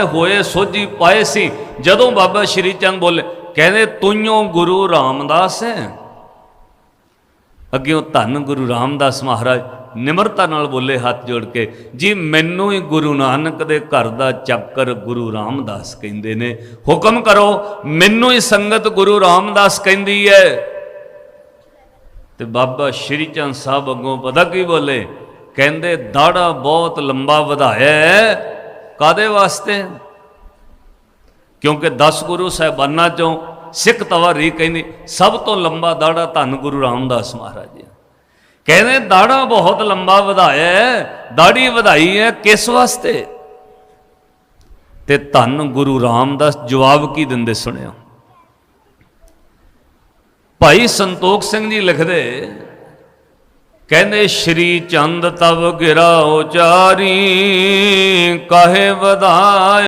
ਹੋਏ ਸੋਝੀ ਪਾਏ ਸੀ, ਜਦੋਂ ਬਾਬਾ ਸ਼੍ਰੀ ਚੰਦ ਬੋਲੇ, ਕਹਿੰਦੇ ਤੁਈਓ ਗੁਰੂ ਰਾਮਦਾਸ ਹੈ। ਅੱਗੇ ਉਹ ਧੰਨ ਗੁਰੂ ਰਾਮਦਾਸ ਮਹਾਰਾਜ ਨਿਮਰਤਾ ਨਾਲ ਬੋਲੇ ਹੱਥ ਜੋੜ ਕੇ, ਜੀ, ਮੈਨੂੰ ਹੀ ਗੁਰੂ ਨਾਨਕ ਦੇ ਘਰ ਦਾ ਚੱਕਰ ਗੁਰੂ ਰਾਮਦਾਸ ਕਹਿੰਦੇ ਨੇ। ਹੁਕਮ ਕਰੋ, ਮੈਨੂੰ ਹੀ ਸੰਗਤ ਗੁਰੂ ਰਾਮਦਾਸ ਕਹਿੰਦੀ ਹੈ। ਤੇ ਬਾਬਾ ਸ਼੍ਰੀ ਚੰਦ ਸਾਹਿਬ ਅੱਗੋਂ ਪਤਾ ਕੀ ਬੋਲੇ? ਕਹਿੰਦੇ, ਦਾੜਾ ਬਹੁਤ ਲੰਬਾ ਵਧਾਇਆ ਹੈ। ਕਾਦੇ ਵਾਸਤੇ? ਕਿਉਂਕਿ 10 ਗੁਰੂ ਸਾਹਿਬਾਨਾਂ ਚੋਂ ਸਿੱਖ ਤਵਾਰੀ ਕਹਿੰਦੀ, ਸਭ ਤੋਂ ਲੰਬਾ ਦਾੜਾ ਧੰਨ ਗੁਰੂ ਰਾਮਦਾਸ ਮਹਾਰਾਜ ਜੀ ਕਹਿੰਦੇ, ਦਾੜਾ ਬਹੁਤ ਲੰਬਾ ਵਧਾਇਆ ਹੈ, ਦਾੜੀ ਵਧਾਈ ਹੈ ਕਿਸ ਵਾਸਤੇ? ਤੇ ਧੰਨ ਗੁਰੂ ਰਾਮਦਾਸ ਜਵਾਬ ਕੀ ਦਿੰਦੇ ਸੁਣਿਓ? ਭਾਈ ਸੰਤੋਖ ਸਿੰਘ ਜੀ ਲਿਖਦੇ ਕਹਿੰਦੇ ਸ਼੍ਰੀ ਚੰਦ ਤਵ ਗਿਰਾ ਉਚਾਰੀ ਕਹੇ ਵਧਾਇ